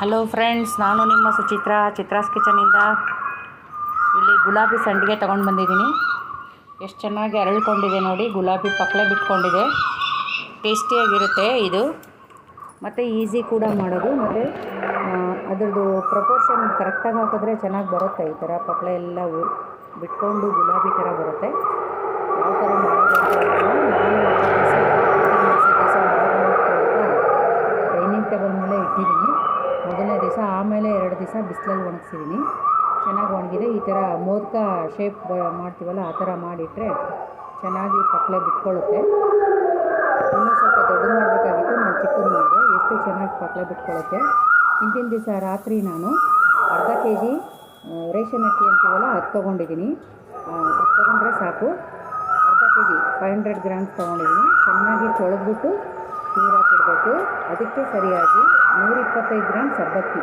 Hello friends ನಾನು ನಿಮ್ಮ ಸುಚಿತ್ರ, ಚಿತ್ರಾಸ್ ಕಿಚನಿಂದ ಇಲ್ಲಿ ಗುಲಾಬಿ ಸಂಡಿಗೆ ತೊಗೊಂಡು ಬಂದಿದ್ದೀನಿ. ಎಷ್ಟು ಚೆನ್ನಾಗಿ ಅರಳ್ಕೊಂಡಿದೆ ನೋಡಿ. ಗುಲಾಬಿ ಪಕ್ಕಲೆ ಬಿಟ್ಕೊಂಡಿದೆ. ಟೇಸ್ಟಿಯಾಗಿರುತ್ತೆ ಇದು. ಮತ್ತು ಈಸಿ ಕೂಡ ಮಾಡೋದು. ಮತ್ತು ಅದರದ್ದು ಪ್ರಪೋರ್ಷನ್ ಕರೆಕ್ಟಾಗಿ ಹಾಕಿದ್ರೆ ಚೆನ್ನಾಗಿ ಬರುತ್ತೆ ಈ ಥರ ಪಕ್ಕಳೆ ಎಲ್ಲ ಬಿಟ್ಕೊಂಡು ಗುಲಾಬಿ ಥರ ಬರುತ್ತೆ. ಯಾವ ಥರ ಮಾಡೋದು. ನಾನು ಡೈನಿಂಗ್ ಟೇಬಲ್ ಮೇಲೆ ಇಟ್ಟಿದ್ದೀನಿ. ಮೊದಲನೇ ದಿವಸ ಆಮೇಲೆ ಎರಡು ದಿವಸ ಬಿಸಿಲಲ್ಲಿ ಒಣಗಿಸಿದ್ದೀನಿ. ಚೆನ್ನಾಗಿ ಒಣಗಿದೆ. ಈ ಥರ ಮೋದಕ ಶೇಪ್ ಮಾಡ್ತೀವಲ್ಲ, ಆ ಥರ ಮಾಡಿಟ್ಟರೆ ಚೆನ್ನಾಗಿ ಪಕ್ಕಲೆ ಬಿಟ್ಕೊಳ್ಳುತ್ತೆ. ಇನ್ನೂ ಸ್ವಲ್ಪ ದೊಡ್ಡದು ಮಾಡಬೇಕಾಗಿತ್ತು, ನಾನು ಚಿಕ್ಕದು ಮಾಡಿದೆ. ಎಷ್ಟು ಚೆನ್ನಾಗಿ ಪಕ್ಕಲೆ ಬಿಟ್ಕೊಳ್ಳುತ್ತೆ. ಹಿಂದಿನ ದಿವಸ ರಾತ್ರಿ ನಾನು ಅರ್ಧ ಕೆ ಜಿ ರೇಷನ್ ಅಕ್ಕಿ ಅಂತೀವಲ್ಲ, ಅದು ತೊಗೊಂಡಿದ್ದೀನಿ. ಅದು ತೊಗೊಂಡ್ರೆ ಸಾಕು. ಅರ್ಧ K G five hundred grams ತೊಗೊಂಡಿದ್ದೀನಿ. ಚೆನ್ನಾಗಿ ತೊಳೆದ್ಬಿಟ್ಟು ನೀರು ಹಾಕಿಡಬೇಕು ಅದಕ್ಕೆ ಸರಿಯಾಗಿ ನೂರ ಇಪ್ಪತ್ತೈದು ಗ್ರಾಮ್ ಸಬ್ಬಕ್ಕಿ.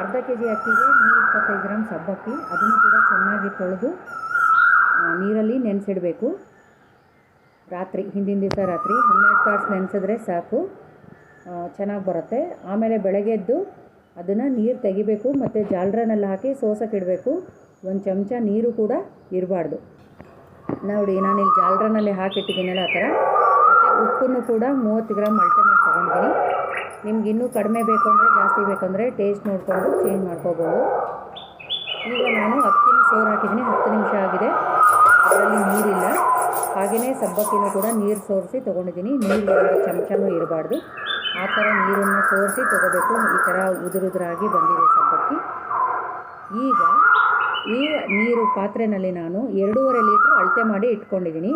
ಅರ್ಧ ಕೆ ಜಿ ಅಕ್ಕಿಗೆ ನೂರಿಪ್ಪತ್ತೈದು ಗ್ರಾಮ್ ಸಬ್ಬಕ್ಕಿ. ಅದನ್ನು ಕೂಡ ಚೆನ್ನಾಗಿ ತೊಳೆದು ನೀರಲ್ಲಿ ನೆನೆಸಿಡಬೇಕು. ರಾತ್ರಿ, ಹಿಂದಿನ ದಿವಸ ರಾತ್ರಿ ಹನ್ನೆರಡು ತಾಸು ನೆನೆಸಿದ್ರೆ ಸಾಕು. ಚೆನ್ನಾಗಿ ಬರುತ್ತೆ. ಆಮೇಲೆ ಬೆಳಗ್ಗೆ ಎದ್ದು ಅದನ್ನು ನೀರು ತೆಗಿಬೇಕು, ಮತ್ತು ಜಾಲ್ರನಲ್ಲಿ ಹಾಕಿ ಸೋಸಕ್ಕಿಡಬೇಕು ಒಂದು ಚಮಚ ನೀರು ಕೂಡ ಇರಬಾರ್ದು. ನೋಡಿ ಇಲ್ಲಿ ಜಾಲ್ರನಲ್ಲಿ ಹಾಕಿಟ್ಟಿದ್ದೀನಲ್ಲ ಆ ಥರ. ಮತ್ತು ಉಪ್ಪನ್ನು ಕೂಡ ಮೂವತ್ತು ಗ್ರಾಮ್ ಅಳತೆ ಮಾಡಿ ತೊಗೊಂಡಿದ್ದೀನಿ. ನಿಮ್ಗೆ ಇನ್ನೂ ಕಡಿಮೆ ಬೇಕು ಅಂದರೆ, ಜಾಸ್ತಿ ಬೇಕಂದರೆ ಟೇಸ್ಟ್ ನೋಡಿಕೊಂಡು ಚೇಂಜ್ ಮಾಡ್ಕೋಬೋದು. ಈಗ ನಾನು ಅಕ್ಕಿನ ಸೋರ್ ಹಾಕಿದ್ದೀನಿ, ಹತ್ತು ನಿಮಿಷ ಆಗಿದೆ. ಅದರಲ್ಲಿ ನೀರಿಲ್ಲ. ಹಾಗೆಯೇ ಸಬ್ಬಕ್ಕಿನ ಕೂಡ ನೀರು ಸೋರಿಸಿ ತೊಗೊಂಡಿದ್ದೀನಿ. ನೀರು ಚಮಚನೂ ಇರಬಾರ್ದು. ಆ ಥರ ನೀರನ್ನು ಸೋರಿಸಿ ತೊಗೋಬೇಕು. ಈ ಥರ ಉದುರುದುರಾಗಿ ಬಂದಿದೆ ಸಬ್ಬಕ್ಕಿ. ಈಗ ಈ ನೀರು ಪಾತ್ರೆಯಲ್ಲಿ ನಾನು ಎರಡೂವರೆ ಲೀಟ್ರ್ ಅಳತೆ ಮಾಡಿ ಇಟ್ಕೊಂಡಿದ್ದೀನಿ.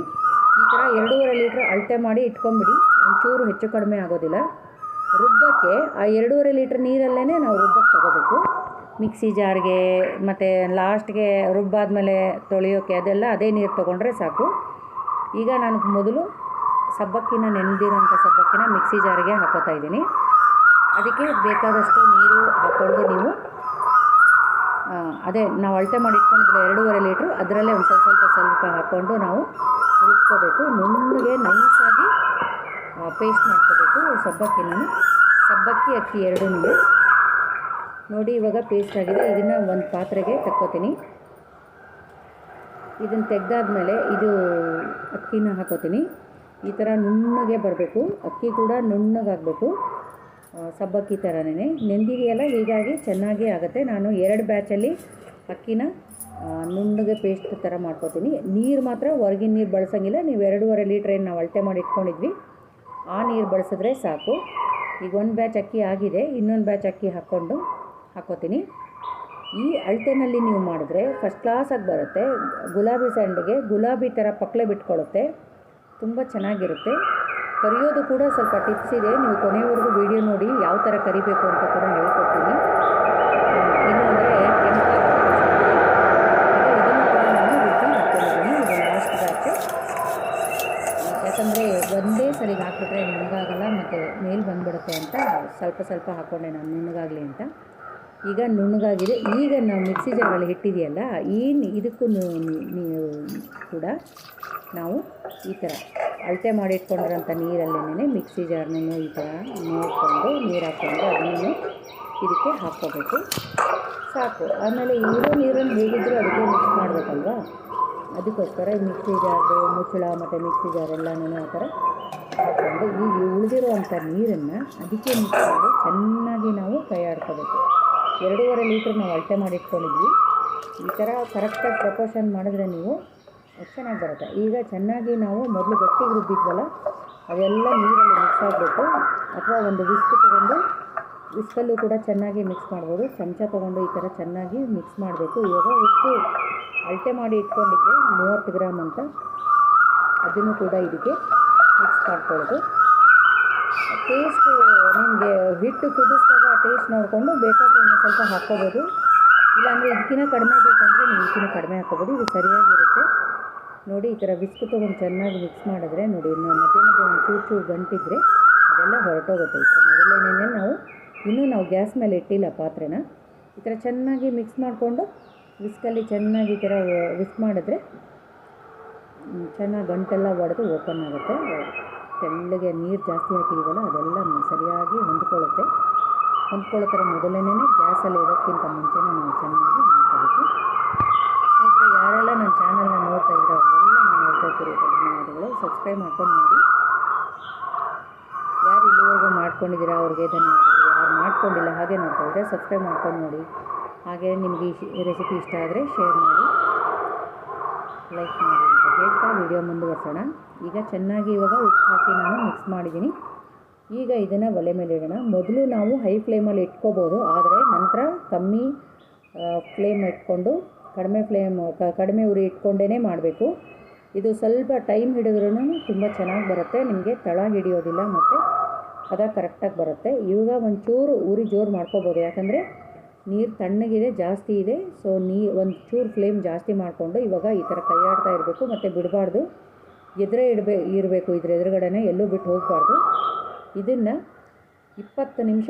ಈ ಥರ ಎರಡೂವರೆ ಲೀಟ್ರ್ ಅಳತೆ ಮಾಡಿ ಇಟ್ಕೊಂಬಿಡಿ ಒಂಚೂರು ಹೆಚ್ಚು ಕಡಿಮೆ ಆಗೋದಿಲ್ಲ. ರುಬ್ಬಕ್ಕೆ ಆ ಎರಡೂವರೆ ಲೀಟ್ರ್ ನೀರಲ್ಲೇ ನಾವು ರುಬ್ಬಕ್ಕೆ ತಗೋಬೇಕು. ಮಿಕ್ಸಿ ಜಾರ್ಗೆ ಮತ್ತು ಲಾಸ್ಟ್ಗೆ ರುಬ್ಬಾದ್ಮೇಲೆ ತೊಳೆಯೋಕ್ಕೆ ಅದೆಲ್ಲ ಅದೇ ನೀರು ತೊಗೊಂಡ್ರೆ ಸಾಕು. ಈಗ ನಾನು ಮೊದಲು ಸಬ್ಬಕ್ಕಿನ ನೆನೆದಿರೋಂಥ ಸಬ್ಬಕ್ಕಿನ ಮಿಕ್ಸಿ ಜಾರಿಗೆ ಹಾಕೋತಾ ಇದ್ದೀನಿ. ಅದಕ್ಕೆ ಬೇಕಾದಷ್ಟು ನೀರು ಹಾಕ್ಕೊಂಡು ನೀವು ಅದೇ ನಾವು ಅಳತೆ ಮಾಡಿ ಇಟ್ಕೊಂಡಿದ್ರೆ ಎರಡೂವರೆ ಲೀಟ್ರು. ಅದರಲ್ಲೇ ಒಂದು ಸ್ವಲ್ಪ ಸ್ವಲ್ಪ ಸ್ವಲ್ಪ ಹಾಕ್ಕೊಂಡು ನಾವು ರುಬ್ಕೋಬೇಕು ನುಣ್ಣಗೆ ನೈಸಾಗಿ ಪೇಸ್ಟ್ ಮಾಡ್ಕೋಬೇಕು. ಸಬ್ಬಕ್ಕಿನ ಸಬ್ಬಕ್ಕಿ ಅಕ್ಕಿ ಎರಡೂ ನೋಡಿ, ಇವಾಗ ಪೇಸ್ಟ್ ಆಗಿದೆ. ಇದನ್ನು ಒಂದು ಪಾತ್ರೆಗೆ ತಕ್ಕೋತೀನಿ. ಇದನ್ನು ತೆಗೆದಾದ್ಮೇಲೆ ಇದು ಅಕ್ಕಿನ ಹಾಕೋತೀನಿ. ಈ ಥರ ನುಣ್ಣಗೆ ಬರಬೇಕು. ಅಕ್ಕಿ ಕೂಡ ನುಣ್ಣಗಾಗಬೇಕು. ಸಬ್ಬಕ್ಕಿ ಥರನೇ ನೆಂದಿದೆಯಲ್ಲ ಹೀಗಾಗಿ ಚೆನ್ನಾಗಿ ಆಗುತ್ತೆ. ನಾನು ಎರಡು ಬ್ಯಾಚಲ್ಲಿ ಅಕ್ಕಿನ ನುಣ್ಣಗೆ ಪೇಸ್ಟ್ ಥರ ಮಾಡ್ಕೋತೀನಿ. ನೀರು ಮಾತ್ರ ಹೊರಗಿನ ನೀರು ಬಳಸೋಂಗಿಲ್ಲ. ನೀವು ಎರಡೂವರೆ ಲೀಟ್ರ್ ಏನು ನಾವು ಅಳತೆ ಮಾಡಿ ಇಟ್ಕೊಂಡಿದ್ವಿ. ಆ ನೀರು ಬಳಸಿದ್ರೆ ಸಾಕು. ಈಗ ಒಂದು ಬ್ಯಾಚ್ ಅಕ್ಕಿ ಆಗಿದೆ. ಇನ್ನೊಂದು ಬ್ಯಾಚ್ ಅಕ್ಕಿ ಹಾಕ್ಕೊಂಡು ಹಾಕ್ಕೋತೀನಿ. ಈ ಅಳತೆನಲ್ಲಿ ನೀವು ಮಾಡಿದ್ರೆ ಫಸ್ಟ್ ಕ್ಲಾಸಾಗಿ ಬರುತ್ತೆ. ಗುಲಾಬಿ ಸಂಡಿಗೆ ಗುಲಾಬಿ ಥರ ಪಕ್ಕಲೆ ಬಿಟ್ಕೊಳ್ಳುತ್ತೆ ತುಂಬ ಚೆನ್ನಾಗಿರುತ್ತೆ. ಕರಿಯೋದು ಕೂಡ ಸ್ವಲ್ಪ ಟಿಪ್ಸ್ ಇದೆ. ನೀವು ಕೊನೆಯವರೆಗೂ ವಿಡಿಯೋ ನೋಡಿ ಯಾವ ಥರ ಕರಿಬೇಕು ಅಂತ ಕೂಡ ಹೇಳ್ಕೊಡ್ತೀನಿ. ಇನ್ನು ಅಂದರೆ ಯಾಕಂದರೆ ಒಂದೇ ಸರಿಗೆ ಹಾಕಿಬಿಟ್ರೆ ನಿಮಗಾಗಲ್ಲ, ಮತ್ತು ಮೇಲೆ ಬಂದ್ಬಿಡುತ್ತೆ ಅಂತ ಸ್ವಲ್ಪ ಸ್ವಲ್ಪ ಹಾಕ್ಕೊಂಡೆ ನಾನು ನಿಮಗಾಗಲಿ ಅಂತ. ಈಗ ನುಣ್ಣಗಾಗಿದೆ. ಈಗ ನಾವು ಮಿಕ್ಸಿ ಜಾರಲ್ಲಿ ಇಟ್ಟಿದೆಯಲ್ಲ ಈ ಇದಕ್ಕೂ ಕೂಡ ನಾವು ಈ ಥರ ಅಳತೆ ಮಾಡಿ ಇಟ್ಕೊಂಡಿರೋಂಥ ನೀರಲ್ಲೇನೆ ಮಿಕ್ಸಿ ಜಾರ್ನೂ ಈ ಥರ ನೋಡಿಕೊಂಡು ನೀರು ಹಾಕ್ಕೊಂಡು ಅದನ್ನು ಇದಕ್ಕೆ ಹಾಕ್ಕೋಬೇಕು. ಸಾಕು. ಆಮೇಲೆ ಇರೋ ನೀರನ್ನು ಹೇಗಿದ್ದರೂ ಅದಕ್ಕೆ ಮಿಕ್ಸ್ ಮಾಡಬೇಕಲ್ವಾ? ಅದಕ್ಕೋಸ್ಕರ ಮಿಕ್ಸಿ ಜಾರ್ದು ಮುಚ್ಚಳ ಮತ್ತು ಮಿಕ್ಸಿ ಜಾರ್ ಎಲ್ಲನೂ ಆ ಥರ ಹಾಕ್ಕೊಂಡು ಈ ಉಳಿದಿರುವಂಥ ನೀರನ್ನು ಅದಕ್ಕೆ ಮಿಕ್ಸ್ ಮಾಡಿ ಚೆನ್ನಾಗಿ ನಾವು ಕೈ ಆಡ್ಕೋಬೇಕು ಎರಡೂವರೆ ಲೀಟ್ರ್ ನಾವು ಅಳತೆ ಮಾಡಿ ಇಟ್ಕೊಂಡಿದ್ವಿ ಈ ಥರ ಕರೆಕ್ಟಾಗಿ ಪ್ರಪೋರ್ಷನ್ ಮಾಡಿದ್ರೆ ನೀವು ಚೆನ್ನಾಗಿ ಬರುತ್ತೆ. ಈಗ ಚೆನ್ನಾಗಿ ನಾವು ಮೊದಲು ಗಟ್ಟಿಗೆ ರುಬ್ಬಿದ್ವಲ್ಲ ಅವೆಲ್ಲ ನೀರಲ್ಲಿ ಮಿಕ್ಸ್ ಆಗಬೇಕು ಅಥವಾ ಒಂದು ವಿಸ್ಕ್ ತೊಗೊಂಡು ವಿಸ್ಕಲ್ಲೂ ಕೂಡ ಚೆನ್ನಾಗಿ ಮಿಕ್ಸ್ ಮಾಡ್ಬೋದು. ಚಮಚ ತೊಗೊಂಡು ಈ ಥರ ಚೆನ್ನಾಗಿ ಮಿಕ್ಸ್ ಮಾಡಬೇಕು. ಇವಾಗ ಉಪ್ಪು ಅಳತೆ ಮಾಡಿ ಇಟ್ಕೊಂಡಿದ್ದೆ, ಮೂವತ್ತು ಗ್ರಾಮ್ ಅಂತ. ಅದನ್ನು ಕೂಡ ಇದಕ್ಕೆ ಮಿಕ್ಸ್ ಮಾಡ್ಕೊಳ್ಳೋದು. ಟೇಸ್ಟು ನಿಮಗೆ ಹಿಟ್ಟು ಕುದಿಸಿದಾಗ ಟೇಸ್ಟ್ ನೋಡಿಕೊಂಡು ಬೇಕಾದರೆ ಸ್ವಲ್ಪ ಹಾಕ್ಕೋಬೋದು ಇಲ್ಲಾಂದರೆ ಇದಕ್ಕಿಂತ ಕಡಿಮೆ ಬೇಕಂದರೆ ನೀವು ಇದಕ್ಕಿಂತ ಕಡಿಮೆ ಹಾಕ್ಕೋಬೋದು ಇದು ಸರಿಯಾಗಿರುತ್ತೆ. ನೋಡಿ, ಈ ಥರ ಬಿಸ್ಕು ತೊಗೊಂಡು ಚೆನ್ನಾಗಿ ಮಿಕ್ಸ್ ಮಾಡಿದ್ರೆ ನೋಡಿ ಮಧ್ಯೆ ಮಧ್ಯೆ ಒಂದು ಚೂರು ಚೂರು ಗಂಟಿದ್ರೆ ಅದೆಲ್ಲ ಹೊರಟೋಗುತ್ತೆ. ಈ ಥರ ಮೊದಲೇನೇ ನಾವು ಇನ್ನೂ ನಾವು ಗ್ಯಾಸ್ ಮೇಲೆ ಇಟ್ಟಿಲ್ಲ ಪಾತ್ರೆನ. ಈ ಥರ ಚೆನ್ನಾಗಿ ಮಿಕ್ಸ್ ಮಾಡಿಕೊಂಡು ವಿಸ್ಕಲ್ಲಿ ಚೆನ್ನಾಗಿ ಈ ಥರ ವಿಸ್ ಮಾಡಿದ್ರೆ ಚೆನ್ನಾಗಿ ಗಂಟೆಲ್ಲ ಒಡೆದು ಓಪನ್ ಆಗುತ್ತೆ. ತೆಳ್ಳಗೆ ನೀರು ಜಾಸ್ತಿ ಹಾಕಿದ್ದೀವಲ್ಲ ಅದೆಲ್ಲ ಸರಿಯಾಗಿ ಹೊಂದ್ಕೊಳ್ಳುತ್ತೆ. ಹೊಂದ್ಕೊಳ್ಳೋ ಥರ ಮೊದಲನೇ ಗ್ಯಾಸಲ್ಲಿ ಇಡೋಕ್ಕಿಂತ ಮುಂಚೆನೇ ನಾವು ಚೆನ್ನಾಗಿ ಮಾಡ್ಕೋಬೇಕು ಸ್ನೇಹಿತರೆ, ಯಾರೆಲ್ಲ ನನ್ನ ಚಾನಲ್ನ ನೋಡ್ತಾ ಇದ್ದೀರೋ ಅವರೆಲ್ಲ ನಾನು ನೋಡ್ತಾ ಇದ್ದೀರಿ ಧನ್ಯವಾದಗಳು. ಸಬ್ಸ್ಕ್ರೈಬ್ ಮಾಡ್ಕೊಂಡು ನೋಡಿ. ಯಾರು ಇಲ್ಲಿವರೆಗೂ ಮಾಡ್ಕೊಂಡಿದ್ದೀರಾ ಅವ್ರಿಗೆ ಧನ್ಯವಾದಗಳು. ಯಾರು ಮಾಡ್ಕೊಂಡಿಲ್ಲ ಹಾಗೆ ನೋಡ್ತಾ ಇದ್ದರೆ ಸಬ್ಸ್ಕ್ರೈಬ್ ಮಾಡ್ಕೊಂಡು ನೋಡಿ. ಹಾಗೆ ನಿಮಗೆ ಈ ರೆಸಿಪಿ ಇಷ್ಟ ಆದರೆ ಶೇರ್ ಮಾಡಿ ಲೈಕ್ ಮಾಡಿ ಅಂತ ಹೇಳ್ತಾ ವಿಡಿಯೋ ಮುಂದುವರ್ಸೋಣ. ಈಗ ಚೆನ್ನಾಗಿ ಇವಾಗ ಉಪ್ಪು ಹಾಕಿ ನಾನು ಮಿಕ್ಸ್ ಮಾಡಿದ್ದೀನಿ. ಈಗ ಇದನ್ನು ಒಲೆ ಮೇಲೆ ಇಡೋಣ. ಮೊದಲು ನಾವು ಹೈ ಫ್ಲೇಮಲ್ಲಿ ಇಟ್ಕೋಬೋದು. ಆದರೆ ನಂತರ ಕಮ್ಮಿ ಫ್ಲೇಮ್ ಇಟ್ಕೊಂಡು, ಕಡಿಮೆ ಫ್ಲೇಮ್ ಕಡಿಮೆ ಉರಿ ಇಟ್ಕೊಂಡೇ ಮಾಡಬೇಕು. ಇದು ಸ್ವಲ್ಪ ಟೈಮ್ ಹಿಡಿದ್ರೂ ತುಂಬ ಚೆನ್ನಾಗಿ ಬರುತ್ತೆ. ನಿಮಗೆ ತಳ ಹಿಡಿಯೋದಿಲ್ಲ ಮತ್ತು ಹದ ಕರೆಕ್ಟಾಗಿ ಬರುತ್ತೆ. ಇವಾಗ ಒಂಚೂರು ಉರಿ ಜೋರು ಮಾಡ್ಕೋಬೋದು. ಯಾಕಂದರೆ ನೀರು ತಣ್ಣಗಿದೆ, ಜಾಸ್ತಿ ಇದೆ. ಸೊ ನೀ ಒಂದು ಚೂರು ಫ್ಲೇಮ್ ಜಾಸ್ತಿ ಮಾಡಿಕೊಂಡು ಇವಾಗ ಈ ಥರ ಕೈ ಆಡ್ತಾ ಇರಬೇಕು. ಮತ್ತು ಬಿಡಬಾರ್ದು. ಎದುರೇ ಇಡಬೇ, ಇರಬೇಕು. ಇದ್ರ ಎದುರುಗಡೆನೇ ಎಲ್ಲೂ ಬಿಟ್ಟು ಹೋಗಬಾರ್ದು. ಇದನ್ನು ಇಪ್ಪತ್ತು ನಿಮಿಷ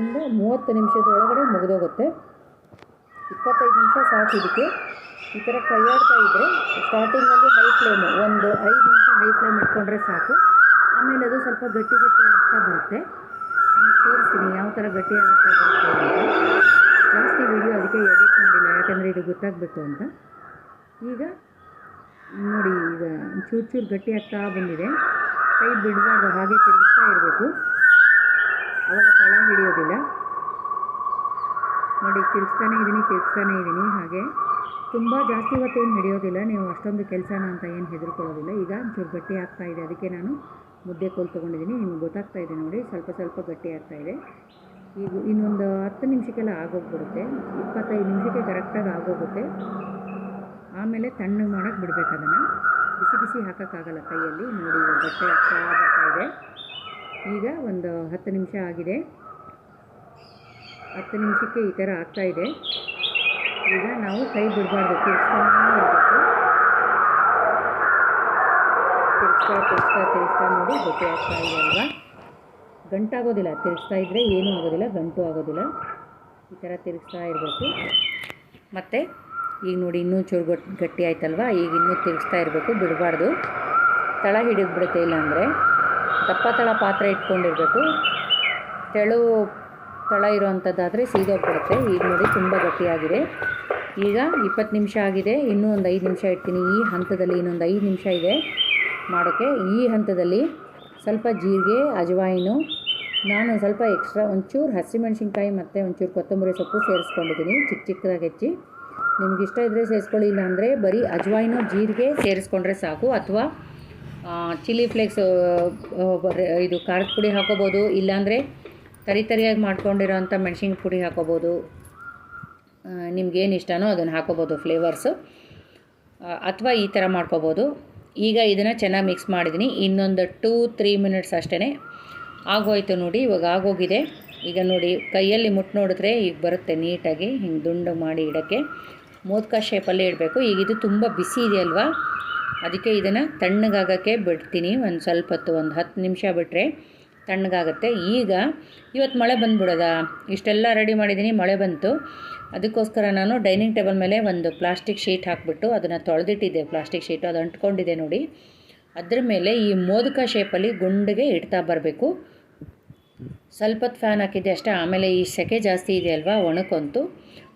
ಇಂದ ಮೂವತ್ತು ನಿಮಿಷದೊಳಗಡೆ ಮುಗಿದೋಗುತ್ತೆ. ಇಪ್ಪತ್ತೈದು ನಿಮಿಷ ಸಾಕು ಇದಕ್ಕೆ. ಈ ಥರ ಕೈಯಾಡ್ತಾ ಇದ್ದರೆ ಸ್ಟಾರ್ಟಿಂಗಲ್ಲಿ ಹೈ ಫ್ಲೇಮು ಒಂದು ಐದು ನಿಮಿಷ ಹೈ ಫ್ಲೇಮ್ ಇಟ್ಕೊಂಡ್ರೆ ಸಾಕು. ಆಮೇಲೆ ಅದು ಸ್ವಲ್ಪ ಗಟ್ಟಿ ಗಟ್ಟಿ ಆಗ್ತಾ ಬರುತ್ತೆ. ತೋರಿಸ್ತೀನಿ ಯಾವ ಥರ ಗಟ್ಟಿ ಆಗ್ತಾ ಬರುತ್ತೆ ಜಾಸ್ತಿ ವಿಡಿಯೋ ಅದಕ್ಕೆ ಎಡಿಟ್ ಮಾಡಿಲ್ಲ, ಯಾಕಂದರೆ ಇದು ಗೊತ್ತಾಗಬೇಕು ಅಂತ. ಈಗ ನೋಡಿ, ಈಗ ಚೂರು ಚೂರು ಗಟ್ಟಿ ಆಗ್ತಾ ಬಂದಿದೆ. ಕೈ ಬಿಡಬಾರ್ದು ಹಾಗೆ ತಿರುಗಿಸ್ತಾ ಇರಬೇಕು. ಅವಾಗ ತಳ ಹಿಡಿಯೋದಿಲ್ಲ. ನೋಡಿ, ತಿರುಗಿಸ್ತಾನೆ ಇದ್ದೀನಿ ತಿರುಗಿಸ್ತಾನೆ ಇದ್ದೀನಿ ಹಾಗೆ. ತುಂಬ ಜಾಸ್ತಿ ಹೊತ್ತೇನು ಹಿಡಿಯೋದಿಲ್ಲ. ನೀವು ಅಷ್ಟೊಂದು ಕೆಲಸನ ಅಂತ ಏನು ಹೆದರ್ಕೊಳ್ಳೋದಿಲ್ಲ. ಈಗ ಒಂಚೂರು ಗಟ್ಟಿ ಆಗ್ತಾ ಇದೆ. ಅದಕ್ಕೆ ನಾನು ಮುದ್ದೆ ಕೋಲು ತೊಗೊಂಡಿದ್ದೀನಿ. ನಿಮ್ಗೆ ಗೊತ್ತಾಗ್ತಾ ಇದೆ ನೋಡಿ. ಸ್ವಲ್ಪ ಸ್ವಲ್ಪ ಗಟ್ಟಿ ಆಗ್ತಾ ಇದೆ. ಈಗ ಇನ್ನೊಂದು ಹತ್ತು ನಿಮಿಷಕ್ಕೆಲ್ಲ ಆಗೋಗ್ಬಿಡುತ್ತೆ. ಇಪ್ಪತ್ತೈದು ನಿಮಿಷಕ್ಕೆ ಕರೆಕ್ಟಾಗಿ ಆಗೋಗುತ್ತೆ. ಆಮೇಲೆ ತಣ್ಣಗೆ ಮಾಡೋಕ್ಕೆ ಬಿಡಬೇಕು ಅದನ್ನು. ಬಿಸಿ ಬಿಸಿ ಹಾಕೋಕ್ಕಾಗಲ್ಲ ಕೈಯಲ್ಲಿ. ನೋಡಿ ಬಟ್ಟೆ ಆಗ್ತಾ ಬರ್ತಾ ಇದೆ. ಈಗ ಒಂದು ಹತ್ತು ನಿಮಿಷ ಆಗಿದೆ. ಹತ್ತು ನಿಮಿಷಕ್ಕೆ ಈ ಥರ ಆಗ್ತಾ ಇದೆ. ಈಗ ನಾವು ಕೈ ಬಿಡಬಾರ್ದು. ತಿರ್ಗಿಸ್ತಾನೇ ಇರಬೇಕು. ತಿರ್ಸ್ತಾ ತಿರ್ಸ್ತಾ ತಿರ್ಸ್ತಾ ನೋಡಿ ಬಟ್ಟೆ ಆಗ್ತಾ ಇದೆ ಅಲ್ವಾ? ಗಂಟಾಗೋದಿಲ್ಲ. ತಿರ್ಗಿಸ್ತಾ ಇದ್ದರೆ ಏನೂ ಆಗೋದಿಲ್ಲ, ಗಂಟು ಆಗೋದಿಲ್ಲ. ಈ ಥರ ತಿರ್ಗಿಸ್ತಾ ಇರಬೇಕು. ಮತ್ತು ಈಗ ನೋಡಿ ಇನ್ನೂ ಚೂರು ಗಟ್ ಗಟ್ಟಿ ಆಯ್ತಲ್ವಾ? ಈಗ ಇನ್ನೂ ತಿರುಗಿಸ್ತಾ ಇರಬೇಕು, ಬಿಡಬಾರ್ದು. ತಳ ಹಿಡಿದ್ಬಿಡುತ್ತೆ ಇಲ್ಲಾಂದರೆ. ದಪ್ಪ ತಳ ಪಾತ್ರೆ ಇಟ್ಕೊಂಡಿರಬೇಕು. ತೆಳು ತಳ ಇರೋವಂಥದ್ದಾದರೆ ಸೀದೋಗ್ಬಿಡುತ್ತೆ. ಈಗ ನೋಡಿ ತುಂಬ ಗಟ್ಟಿಯಾಗಿದೆ. ಈಗ ಇಪ್ಪತ್ತು ನಿಮಿಷ ಆಗಿದೆ. ಇನ್ನೂ ಒಂದು ಐದು ನಿಮಿಷ ಇಡ್ತೀನಿ. ಈ ಹಂತದಲ್ಲಿ ಇನ್ನೊಂದು ಐದು ನಿಮಿಷ ಇದೆ ಮಾಡೋಕ್ಕೆ ಈ ಹಂತದಲ್ಲಿ ಸ್ವಲ್ಪ ಜೀರಿಗೆ, ಅಜವಾಯಿನು, ನಾನು ಸ್ವಲ್ಪ ಎಕ್ಸ್ಟ್ರಾ ಒಂಚೂರು ಹಸಿಮೆಣಸಿನ್ಕಾಯಿ ಮತ್ತು ಒಂಚೂರು ಕೊತ್ತಂಬರಿ ಸೊಪ್ಪು ಸೇರಿಸ್ಕೊಂಡಿದ್ದೀನಿ. ಚಿಕ್ಕ ಚಿಕ್ಕದಾಗಿ ಹೆಚ್ಚಿ. ನಿಮ್ಗೆ ಇಷ್ಟ ಇದ್ದರೆ ಸೇರಿಸ್ಕೊಳ್ಳಿ ಇಲ್ಲ ಅಂದರೆ ಬರೀ ಅಜ್ವಾಯಿನ ಜೀರಿಗೆ ಸೇರಿಸ್ಕೊಂಡ್ರೆ ಸಾಕು, ಅಥವಾ ಚಿಲ್ಲಿ ಫ್ಲೇಕ್ಸ್ ಇದು ಖಾರದ ಪುಡಿ ಹಾಕೋಬೋದು, ಇಲ್ಲಾಂದರೆ ತರಿ ತರಿಯಾಗಿ ಮಾಡ್ಕೊಂಡಿರೋಂಥ ಮೆಣಸಿನ ಪುಡಿ ಹಾಕೋಬೋದು. ನಿಮ್ಗೇನು ಇಷ್ಟನೋ ಅದನ್ನು ಹಾಕೋಬೋದು ಫ್ಲೇವರ್ಸು. ಅಥವಾ ಈ ಥರ ಮಾಡ್ಕೋಬೋದು. ಈಗ ಇದನ್ನು ಚೆನ್ನಾಗಿ ಮಿಕ್ಸ್ ಮಾಡಿದ್ದೀನಿ ಇನ್ನೊಂದು ಟೂ, ತ್ರೀ ಮಿನಿಟ್ಸ್ ಅಷ್ಟೇ ಆಗೋಯ್ತು ನೋಡಿ, ಇವಾಗ ಆಗೋಗಿದೆ. ಈಗ ನೋಡಿ, ಕೈಯಲ್ಲಿ ಮುಟ್ಟು ನೋಡಿದ್ರೆ ಈಗ ಬರುತ್ತೆ ನೀಟಾಗಿ, ಹಿಂಗೆ ದುಂಡು ಮಾಡಿ ಇಡೋಕ್ಕೆ. ಮೋದಕ ಶೇಪಲ್ಲೇ ಇಡಬೇಕು. ಈಗ ಇದು ತುಂಬ ಬಿಸಿ ಇದೆಯಲ್ವಾ? ಅದಕ್ಕೆ ಇದನ್ನು ತಣ್ಣಗಾಗೋಕ್ಕೆ ಬಿಡ್ತೀನಿ. ಒಂದು ಸ್ವಲ್ಪ ಹೊತ್ತು, ಒಂದು ಹತ್ತು ನಿಮಿಷ ಬಿಟ್ಟರೆ ತಣ್ಣಗಾಗುತ್ತೆ. ಈಗ ಇವತ್ತು ಮಳೆ ಬಂದ್ಬಿಡೋದ? ಇಷ್ಟೆಲ್ಲ ರೆಡಿ ಮಾಡಿದ್ದೀನಿ ಮಳೆ ಬಂತು. ಅದಕ್ಕೋಸ್ಕರ ನಾನು ಡೈನಿಂಗ್ ಟೇಬಲ್ ಮೇಲೆ ಒಂದು ಪ್ಲಾಸ್ಟಿಕ್ ಶೀಟ್ ಹಾಕಿಬಿಟ್ಟು ಅದನ್ನು ತೊಳೆದಿಟ್ಟಿದ್ದೆ. ಪ್ಲಾಸ್ಟಿಕ್ ಶೀಟು ಅದು ಅಂಟ್ಕೊಂಡಿದೆ ನೋಡಿ. ಅದ್ರ ಮೇಲೆ ಈ ಮೋದಕ ಶೇಪಲ್ಲಿ ಗುಂಡಿಗೆ ಇಡ್ತಾ ಬರಬೇಕು. ಸ್ವಲ್ಪ ಫ್ಯಾನ್ ಹಾಕಿದ್ದೆ ಅಷ್ಟೇ. ಆಮೇಲೆ ಈ ಸೆಕೆ ಜಾಸ್ತಿ ಇದೆ ಅಲ್ವಾ ಒಣಕೊಂತು.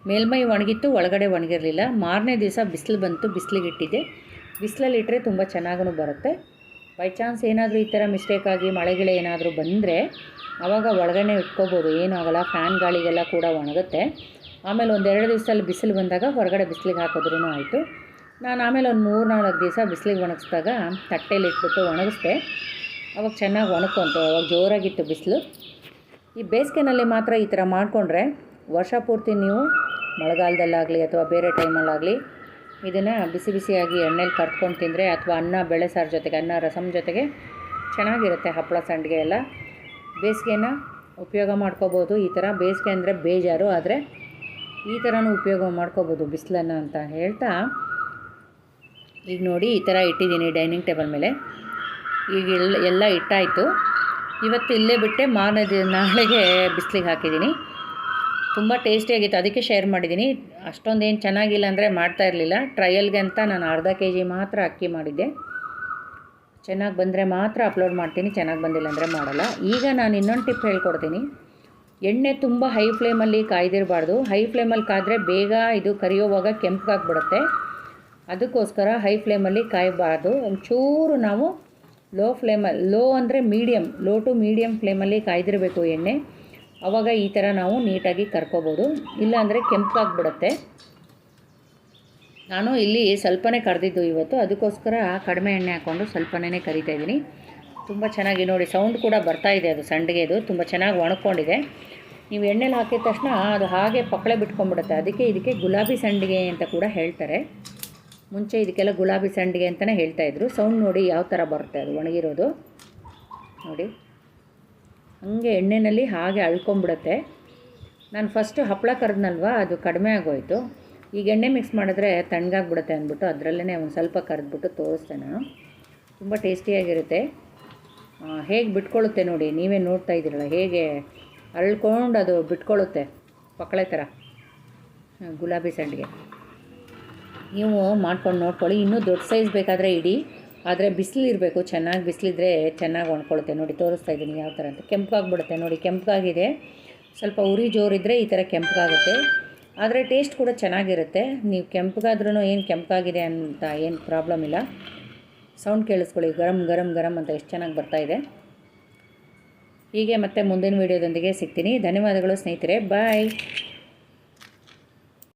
ಮೇಲ್ಮೈ ಒಣಗಿತ್ತು, ಒಳಗಡೆ ಒಣಗಿರಲಿಲ್ಲ. ಮಾರನೇ ದಿವಸ ಬಿಸಿಲು ಬಂತು ಬಿಸಿಲಿಗೆ ಇಟ್ಟಿದ್ದೆ ತುಂಬ ಚೆನ್ನಾಗೂ ಬರುತ್ತೆ. ಬೈ ಚಾನ್ಸ್ ಏನಾದರೂ ಈ ಥರ ಮಿಸ್ಟೇಕ್ ಆಗಿ, ಮಳೆಗಿಳೆ ಏನಾದರೂ ಬಂದರೆ ಆವಾಗ ಒಳಗಡೆ ಇಟ್ಕೋಬೋದು. ಏನೂ ಆಗೋಲ್ಲ ಫ್ಯಾನ್ ಗಾಳಿಗೆಲ್ಲ ಕೂಡ ಒಣಗುತ್ತೆ. ಆಮೇಲೆ ಒಂದೆರಡು ದಿವಸದಲ್ಲಿ ಬಿಸಿಲು ಬಂದಾಗ ಹೊರಗಡೆ ಬಿಸಿಲಿಗೆ ಹಾಕಿದ್ರೂ ಆಯಿತು. ನಾನು ಆಮೇಲೆ ಒಂದು ಮೂರು ನಾಲ್ಕು ದಿವಸ ಬಿಸಿಲಿಗೆ ಒಣಗಿಸಿದಾಗ ತಟ್ಟೆಯಲ್ಲಿ ಇಟ್ಬಿಟ್ಟು ಒಣಗಿಸ್ದೆ. ಅವಾಗ ಚೆನ್ನಾಗಿ ಒಣಕೊಂತು ಅವಾಗ ಜೋರಾಗಿತ್ತು ಬಿಸಿಲು. ಈ ಬೇಸಿಗೆನಲ್ಲಿ ಮಾತ್ರ ಈ ಥರ ಮಾಡಿಕೊಂಡ್ರೆ ವರ್ಷ ಪೂರ್ತಿ ನೀವು ಮಳೆಗಾಲದಲ್ಲಾಗಲಿ ಅಥವಾ ಬೇರೆ ಟೈಮಲ್ಲಾಗಲಿ ಇದನ್ನು ಬಿಸಿ ಬಿಸಿಯಾಗಿ ಎಣ್ಣೆಲಿ ಕರ್ತ್ಕೊಂಡು ತಿಂದರೆ ಅಥವಾ ಅನ್ನ, ಬೇಳೆ ಸಾರು ಜೊತೆಗೆ, ಅನ್ನ, ರಸಮ್ ಜೊತೆಗೆ ಚೆನ್ನಾಗಿರುತ್ತೆ ಹಪ್ಪಳ ಸಂಡಿಗೆ ಎಲ್ಲ. ಬೇಸಿಗೆನ ಉಪಯೋಗ ಮಾಡ್ಕೋಬೋದು. ಈ ಥರ ಬೇಸಿಗೆ ಅಂದರೆ ಬೇಜಾರು, ಆದರೆ ಈ ಥರನೂ ಉಪಯೋಗ ಮಾಡ್ಕೋಬೋದು ಬಿಸಿಲನ್ನು ಅಂತ ಹೇಳ್ತಾ. ಈಗ ನೋಡಿ, ಈ ಥರ ಇಟ್ಟಿದ್ದೀನಿ ಡೈನಿಂಗ್ ಟೇಬಲ್ ಮೇಲೆ. ಈಗ ಎಲ್ಲ ಎಲ್ಲ ಇಟ್ಟಾಯಿತು. ಇವತ್ತು ಇಲ್ಲೇ ಬಿಟ್ಟೆ ಮಾರನೇ ದಿನ ನಾಳೆಗೆ ಬಿಸಿಲಿಗೆ ಹಾಕಿದ್ದೀನಿ. ತುಂಬ ಟೇಸ್ಟಿಯಾಗಿತ್ತು. ಅದಕ್ಕೆ ಶೇರ್ ಮಾಡಿದ್ದೀನಿ. ಅಷ್ಟೊಂದೇನು ಚೆನ್ನಾಗಿಲ್ಲ ಅಂದರೆ ಮಾಡ್ತಾ ಇರಲಿಲ್ಲ. ಟ್ರಯಲ್ಗೆ ಅಂತ ನಾನು ಅರ್ಧ ಕೆ ಜಿ ಮಾತ್ರ ಅಕ್ಕಿ ಮಾಡಿದ್ದೆ. ಚೆನ್ನಾಗಿ ಬಂದರೆ ಮಾತ್ರ ಅಪ್ಲೋಡ್ ಮಾಡ್ತೀನಿ. ಚೆನ್ನಾಗಿ ಬಂದಿಲ್ಲ ಅಂದರೆ ಮಾಡಲ್ಲ. ಈಗ ನಾನು ಇನ್ನೊಂದು ಟಿಪ್ ಹೇಳ್ಕೊಡ್ತೀನಿ. ಎಣ್ಣೆ ತುಂಬ ಹೈ ಫ್ಲೇಮಲ್ಲಿ ಕಾಯ್ದಿರಬಾರ್ದು. ಹೈ ಫ್ಲೇಮಲ್ಲಿ ಕಾದರೆ ಬೇಗ ಇದು ಕರಿಯೋವಾಗ ಕೆಂಪಗಾಗ್ಬಿಡುತ್ತೆ ಅದಕ್ಕೋಸ್ಕರ ಹೈ ಫ್ಲೇಮಲ್ಲಿ ಕಾಯಬಾರ್ದು. ಒಂಚೂರು ನಾವು ಲೋ ಫ್ಲೇಮಲ್ಲಿ ಲೋ ಅಂದರೆ ಮೀಡಿಯಮ್ ಲೋ ಟು ಮೀಡಿಯಮ್ ಫ್ಲೇಮಲ್ಲಿ ಕಾಯ್ದಿರಬೇಕು ಎಣ್ಣೆ. ಆವಾಗ ಈ ಥರ ನಾವು ನೀಟಾಗಿ ಕರ್ಕೋಬೋದು. ಇಲ್ಲಾಂದರೆ ಕೆಂಪಾಗ್ಬಿಡುತ್ತೆ. ನಾನು ಇಲ್ಲಿ ಸ್ವಲ್ಪನೇ ಕರೆದಿದ್ದು ಇವತ್ತು. ಅದಕ್ಕೋಸ್ಕರ ಕಡಿಮೆ ಎಣ್ಣೆ ಹಾಕ್ಕೊಂಡು ಸ್ವಲ್ಪನೇ ಕರಿತಾ ಇದ್ದೀನಿ. ತುಂಬ ಚೆನ್ನಾಗಿ ನೋಡಿ ಸೌಂಡ್ ಕೂಡ ಬರ್ತಾ ಇದೆ ಅದು ಸಂಡಿಗೆದು ತುಂಬ ಚೆನ್ನಾಗಿ ಒಣಕೊಂಡಿದೆ. ನೀವು ಎಣ್ಣೆಲಿ ಹಾಕಿದ ತಕ್ಷಣ ಅದು ಹಾಗೆ ಪಕ್ಕಳೆ ಬಿಟ್ಕೊಂಡ್ಬಿಡುತ್ತೆ. ಅದಕ್ಕೆ ಇದಕ್ಕೆ ಗುಲಾಬಿ ಸಂಡಿಗೆ ಅಂತ ಕೂಡ ಹೇಳ್ತಾರೆ. ಮುಂಚೆ ಇದಕ್ಕೆಲ್ಲ ಗುಲಾಬಿ ಸಂಡಿಗೆ ಅಂತಲೇ ಹೇಳ್ತಾಯಿದ್ರು ಸೌಂಡ್ ನೋಡಿ ಯಾವ ಥರ ಬರುತ್ತೆ ಅದು ಒಣಗಿರೋದು. ನೋಡಿ. ಹಾಗೆ ಎಣ್ಣೆಯಲ್ಲಿ ಹಾಗೆ ಅಳ್ಕೊಂಬಿಡುತ್ತೆ. ನಾನು ಫಸ್ಟು ಹಪ್ಪಳ ಕರೆದ್ನಲ್ವ, ಅದು ಕಡಿಮೆ ಆಗೋಯಿತು. ಈಗ ಎಣ್ಣೆ ಮಿಕ್ಸ್ ಮಾಡಿದ್ರೆ ತಣ್ಣಗಾಗ್ಬಿಡುತ್ತೆ ಅಂದ್ಬಿಟ್ಟು ಅದರಲ್ಲೇ ಒಂದು ಸ್ವಲ್ಪ ಕರೆದ್ಬಿಟ್ಟು ತೋರಿಸ್ದೆ ನಾನು. ತುಂಬ ಟೇಸ್ಟಿಯಾಗಿರುತ್ತೆ ಹೇಗೆ ಬಿಟ್ಕೊಳ್ಳುತ್ತೆ ನೋಡಿ, ನೀವೇ ನೋಡ್ತಾ ಇದ್ದೀರಲ್ಲ, ಹೇಗೆ ಅಳ್ಕೊಂಡು ಅದು ಬಿಟ್ಕೊಳ್ಳುತ್ತೆ ಪಕ್ಕಳೆ ಥರ ಗುಲಾಬಿ ಸಂಡಿಗೆ ನೀವು ಮಾಡ್ಕೊಂಡು ನೋಡ್ಕೊಳ್ಳಿ, ಇನ್ನೂ ದೊಡ್ಡ ಸೈಜ್ ಬೇಕಾದರೆ ಇಡಿ. ಆದರೆ ಬಿಸಿಲಿರಬೇಕು, ಚೆನ್ನಾಗಿ ಬಿಸಿಲಿದ್ರೆ ಚೆನ್ನಾಗಿ ಒಣ್ಕೊಳ್ಳುತ್ತೆ ನೋಡಿ, ತೋರಿಸ್ತಾ ಇದ್ದೀನಿ ಯಾವ ಥರ ಅಂತ. ಕೆಂಪಾಗ್ಬಿಡುತ್ತೆ. ನೋಡಿ, ಕೆಂಪಾಗಿದೆ. ಸ್ವಲ್ಪ ಉರಿ ಜೋರಿದ್ದರೆ ಈ ಥರ ಕೆಂಪಗಾಗುತ್ತೆ ಆದರೆ ಟೇಸ್ಟ್ ಕೂಡ ಚೆನ್ನಾಗಿರುತ್ತೆ. ನೀವು ಕೆಂಪಗಾದ್ರೂ ಏನು ಕೆಂಪಾಗಿದೆ ಅಂತ ಏನು ಪ್ರಾಬ್ಲಮ್ ಇಲ್ಲ. ಸೌಂಡ್ ಕೇಳಿಸ್ಕೊಳ್ಳಿ. ಗರಂ ಗರಂ ಗರಂ ಅಂತ ಎಷ್ಟು ಚೆನ್ನಾಗಿ ಬರ್ತಾ ಇದೆ. ಹೀಗೆ ಮತ್ತೆ ಮುಂದಿನ ವೀಡಿಯೋದೊಂದಿಗೆ ಸಿಗ್ತೀನಿ. ಧನ್ಯವಾದಗಳು ಸ್ನೇಹಿತರೆ. ಬಾಯ್